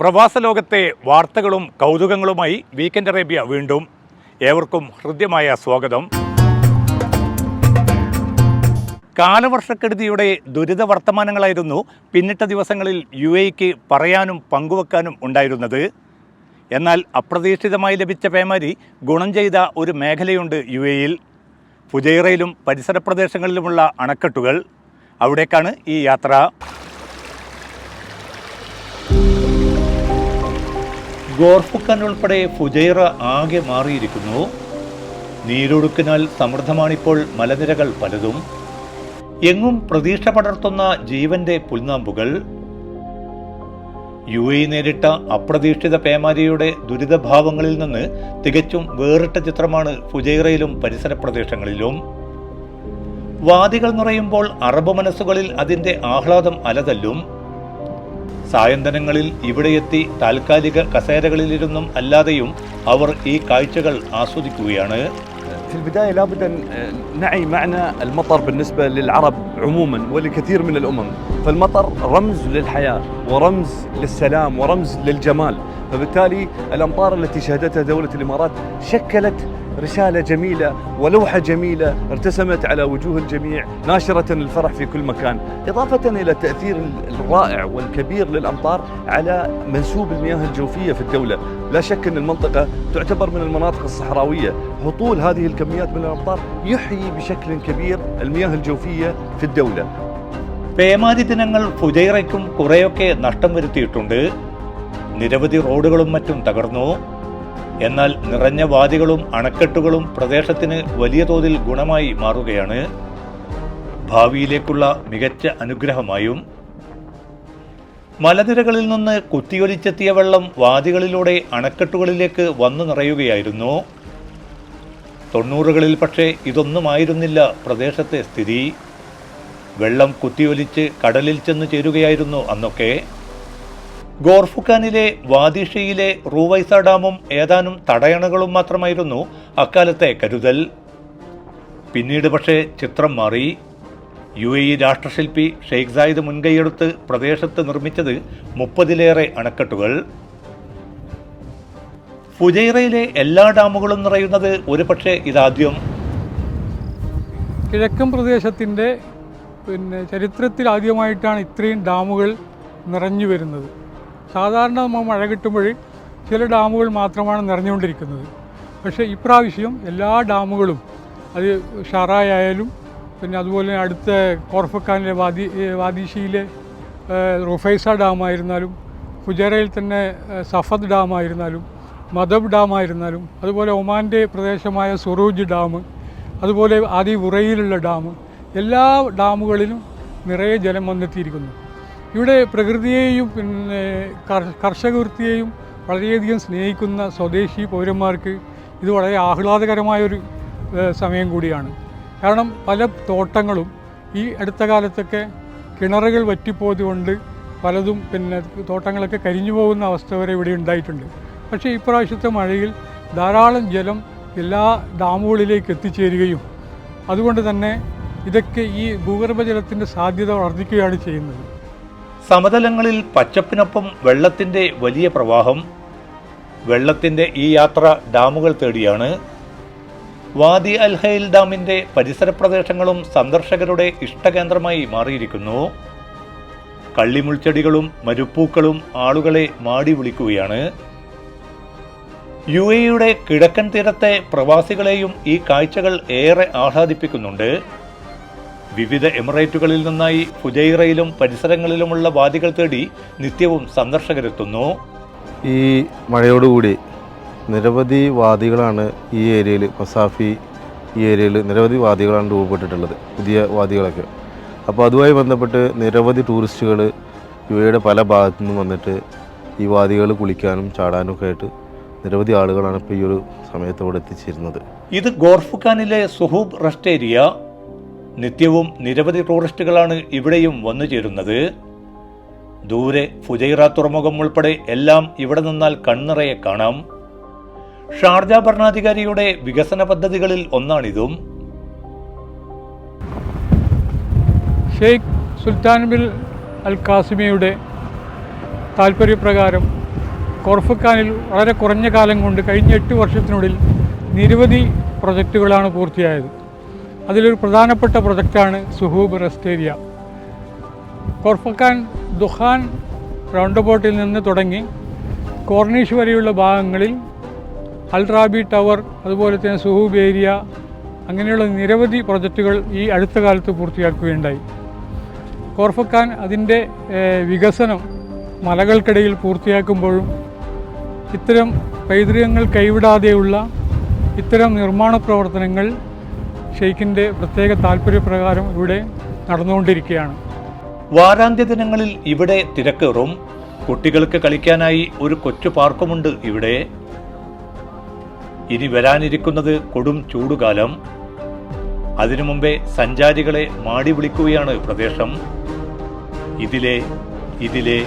പ്രവാസ ലോകത്തെ വാർത്തകളും കൗതുകങ്ങളുമായി വീക്കെൻഡ് അറേബ്യ വീണ്ടും. ഏവർക്കും ഹൃദ്യമായ സ്വാഗതം. കാലവർഷക്കെടുതിയുടെ ദുരിത വർത്തമാനങ്ങളായിരുന്നു പിന്നിട്ട ദിവസങ്ങളിൽ യു എക്ക് പറയാനും പങ്കുവെക്കാനും ഉണ്ടായിരുന്നത്. എന്നാൽ അപ്രതീക്ഷിതമായി ലഭിച്ച പേമാരി ഗുണം ചെയ്ത ഒരു മേഖലയുണ്ട് യു എയിൽ ഫുജൈറയിലും പരിസര പ്രദേശങ്ങളിലുമുള്ള അണക്കെട്ടുകൾ. അവിടേക്കാണ് ഈ യാത്ര. ഗോർഫുക്കാൻ ഉൾപ്പെടെ ഫുജൈറ ആകെ മാറിയിരിക്കുന്നു. നീരൊഴുക്കിനാൽ സമൃദ്ധമാണിപ്പോൾ മലനിരകൾ പലതും. എങ്ങും പ്രതീക്ഷ പടർത്തുന്ന ജീവന്റെ പുൽനാമ്പുകൾ. യു എ നേരിട്ട അപ്രതീക്ഷിത പേമാരിയുടെ ദുരിതഭാവങ്ങളിൽ നിന്ന് തികച്ചും വേറിട്ട ചിത്രമാണ് ഫുജൈറയിലും പരിസര പ്രദേശങ്ങളിലും. വാദികൾ നിറയുമ്പോൾ അറബ് മനസ്സുകളിൽ അതിന്റെ ആഹ്ലാദം അലതല്ലും. സായന്തനങ്ങളിൽ ഇവിടെയെത്തി താൽക്കാലിക കസേരകളിലിരുന്നും അല്ലാതെയും അവർ ഈ കാഴ്ചകൾ ആസ്വദിക്കുകയാണ് في البداية لابد أن نعي معنى المطر بالنسبة للعرب عموما ولكثير من الأمم فالمطر رمز للحياة ورمز للسلام ورمز للجمال فبالتالي الأمطار التي شهدتها دولة الإمارات شكلت رسالة جميلة ولوحة جميلة ارتسمت على وجوه الجميع ناشرة الفرح في كل مكان إضافة إلى التأثير الرائع والكبير للأمطار على منسوب المياه الجوفية في الدولة لا شك أن المنطقة تعتبر من المناطق الصحراوية هطول هذه الكميات من الأمطار يحيي بشكل كبير المياه الجوفية في الدولة പേമാരി ദിനങ്ങൾ ഫുജൈറയ്ക്കും കുറേയൊക്കെ നഷ്ടം വരുത്തിയിട്ടുണ്ട് നിരവധി റോഡുകളും മറ്റും തകർന്നു. എന്നാൽ നിറഞ്ഞ വാദികളും അണക്കെട്ടുകളും പ്രദേശത്തിന് വലിയ തോതിൽ ഗുണമായി മാറുകയാണ്. ഭാവിയിലേക്കുള്ള മികച്ച അനുഗ്രഹമായും. മലനിരകളിൽ നിന്ന് കുത്തിയൊലിച്ചെത്തിയ വെള്ളം വാദികളിലൂടെ അണക്കെട്ടുകളിലേക്ക് വന്നു നിറയുകയായിരുന്നു. തൊണ്ണൂറുകളിൽ പക്ഷേ ഇതൊന്നുമായിരുന്നില്ല പ്രദേശത്തെ സ്ഥിതി. വെള്ളം കുത്തിയൊലിച്ച് കടലിൽ ചെന്ന് ചേരുകയായിരുന്നു അന്നൊക്കെ. ഗോർഫുഖാനിലെ വാദിഷയിലെ റൂവൈസ ഡാമും ഏതാനും തടയണകളും മാത്രമായിരുന്നു അക്കാലത്തെ കരുതൽ. പിന്നീട് പക്ഷേ ചിത്രം മാറി. യു എ ഇ രാഷ്ട്രശില്പി ഷെയ്ഖ് സായിദ് മുൻകൈയെടുത്ത് പ്രദേശത്ത് നിർമ്മിച്ചത് മുപ്പതിലേറെ അണക്കെട്ടുകൾ. ഫുജൈറയിലെ എല്ലാ ഡാമുകളും നിറയുന്നത് ഒരുപക്ഷെ ഇതാദ്യം. കിഴക്കൻ പ്രദേശത്തിന്റെ പിന്നെ ചരിത്രത്തിൽ ആദ്യമായിട്ടാണ് ഇത്രയും ഡാമുകൾ നിറഞ്ഞു വരുന്നത്. സാധാരണ നമ്മൾ മഴ കിട്ടുമ്പോൾ ചില ഡാമുകൾ മാത്രമാണ് നിറഞ്ഞുകൊണ്ടിരിക്കുന്നത്. പക്ഷേ ഇപ്രാവശ്യം എല്ലാ ഡാമുകളും അത് ഷറായായാലും പിന്നെ അതുപോലെ അടുത്ത കോർഫക്കാനിലെ വാദി വാദിശിയിലെ റുഫൈസ ഡാമായിരുന്നാലും ഫുജറയിൽ തന്നെ സഫദ് ഡാമായിരുന്നാലും മദബ് ഡാമായിരുന്നാലും അതുപോലെ ഒമാന്റെ പ്രദേശമായ സുറൂജ് ഡാം അതുപോലെ ആദി ഉറയിലുള്ള ഡാം എല്ലാ ഡാമുകളിലും നിറയെ ജലം വന്നെത്തിയിരിക്കുന്നു. ഇവിടെ പ്രകൃതിയെയും പിന്നെ കർഷക വൃത്തിയെയും വളരെയധികം സ്നേഹിക്കുന്ന സ്വദേശി പൗരന്മാർക്ക് ഇത് വളരെ ആഹ്ലാദകരമായൊരു സമയം കൂടിയാണ്. കാരണം പല തോട്ടങ്ങളും ഈ അടുത്ത കാലത്തൊക്കെ കിണറുകൾ വറ്റിപ്പോയതുകൊണ്ട് പലതും പിന്നെ തോട്ടങ്ങളൊക്കെ കരിഞ്ഞു പോകുന്ന അവസ്ഥ വരെ ഇവിടെ ഉണ്ടായിട്ടുണ്ട്. പക്ഷേ ഇപ്രാവശ്യത്തെ മഴയിൽ ധാരാളം ജലം എല്ലാ ഡാമുകളിലേക്ക് എത്തിച്ചേരുകയും അതുകൊണ്ട് തന്നെ ഇതൊക്കെ ഈ ഭൂഗർഭജലത്തിന്റെ സാധ്യത വർദ്ധിക്കുകയാണ് ചെയ്യുന്നത്. സമതലങ്ങളിൽ പച്ചപ്പിനൊപ്പം വെള്ളത്തിന്റെ വലിയ പ്രവാഹം. വെള്ളത്തിന്റെ ഈ യാത്ര ഡാമുകൾ തേടിയാണ്. വാദി അൽഹയിൽ ഡാമിന്റെ പരിസര പ്രദേശങ്ങളും സന്ദർശകരുടെ ഇഷ്ടകേന്ദ്രമായി മാറിയിരിക്കുന്നു. കള്ളിമുൾച്ചെടികളും മരുപ്പൂക്കളും ആളുകളെ മാടി വിളിക്കുകയാണ്. യു എയുടെ കിഴക്കൻ തീരത്തെ പ്രവാസികളെയും ഈ കാഴ്ചകൾ ഏറെ ആഹ്ലാദിപ്പിക്കുന്നുണ്ട്. വിവിധ എമിറേറ്റുകളിൽ നിന്നായി ഫുജൈറയിലും പരിസരങ്ങളിലുമുള്ള വാദികൾ തേടി നിത്യവും സന്ദർശകരെത്തുന്നു. ഈ മഴയോടുകൂടി നിരവധി വാദികളാണ് ഈ ഏരിയയിൽ മസാഫി ഈ ഏരിയയിൽ നിരവധി വാദികളാണ് രൂപപ്പെട്ടിട്ടുള്ളത് പുതിയ വാദികളൊക്കെ. അപ്പോൾ അതുമായി ബന്ധപ്പെട്ട് നിരവധി ടൂറിസ്റ്റുകൾ ഇവയുടെ പല ഭാഗത്തു നിന്നും വന്നിട്ട് ഈ വാദികൾ കുളിക്കാനും ചാടാനും ഒക്കെ ആയിട്ട് നിരവധി ആളുകളാണ് ഇപ്പോൾ ഈ ഒരു സമയത്ത് ഇവിടെ എത്തിച്ചേരുന്നത്. ഇത് ഗോർഫുഖാനിലെ സുഹൂബ് റെസ്റ്റ് ഏരിയ. നിത്യവും നിരവധി ടൂറിസ്റ്റുകളാണ് ഇവിടെയും വന്നു ചേരുന്നത്. ദൂരെ ഫുജൈറ തുറമുഖം ഉൾപ്പെടെ എല്ലാം ഇവിടെ നിന്നാൽ കണ്ണിറയെ കാണാം. ഷാർജ ഭരണാധികാരിയുടെ വികസന പദ്ധതികളിൽ ഒന്നാണിതും. ഷെയ്ഖ് സുൽത്താൻ ബിൻ അൽ കാസിമിയുടെ താല്പര്യപ്രകാരം കോർഫക്കാനിൽ വളരെ കുറഞ്ഞ കാലം കൊണ്ട് കഴിഞ്ഞ എട്ട് വർഷത്തിനുള്ളിൽ നിരവധി പ്രൊജക്റ്റുകളാണ് പൂർത്തിയായത്. അതിലൊരു പ്രധാനപ്പെട്ട പ്രൊജക്റ്റാണ് സുഹൂബ് റെസ്റ്റേരിയ. കോർഫക്കാൻ ദുഹാൻ റൗണ്ട് ബോട്ടിൽ നിന്ന് തുടങ്ങി കോർണീഷ് വരെയുള്ള ഭാഗങ്ങളിൽ അൽറാബി ടവർ അതുപോലെ തന്നെ സുഹൂബ് ഏരിയ അങ്ങനെയുള്ള നിരവധി പ്രൊജക്റ്റുകൾ ഈ അടുത്ത കാലത്ത് പൂർത്തിയാക്കുകയുണ്ടായി. കോർഫക്കാൻ അതിന്റെ വികസനം മലകൾക്കിടയിൽ പൂർത്തിയാക്കുമ്പോഴും ഇത്തരം പൈതൃകങ്ങൾ കൈവിടാതെയുള്ള ഇത്തരം നിർമ്മാണ പ്രവർത്തനങ്ങൾ ഷെയ്ഖിന്റെ പ്രത്യേക താല്പര്യപ്രകാരം ഇവിടെ നടന്നുകൊണ്ടിരിക്കുകയാണ്. വാരാന്ത്യ ദിനങ്ങളിൽ ഇവിടെ തിരക്കേറും. കുട്ടികൾക്ക് കളിക്കാനായി ഒരു കൊച്ചു പാർക്കുമുണ്ട് ഇവിടെ. ഇനി വരാനിരിക്കുന്നത് കൊടും ചൂടുകാലം. അതിനു മുമ്പേ സഞ്ചാരികളെ മാടി വിളിക്കുകയാണ് പ്രദേശം. ഇതിലെ ഇതിലെ.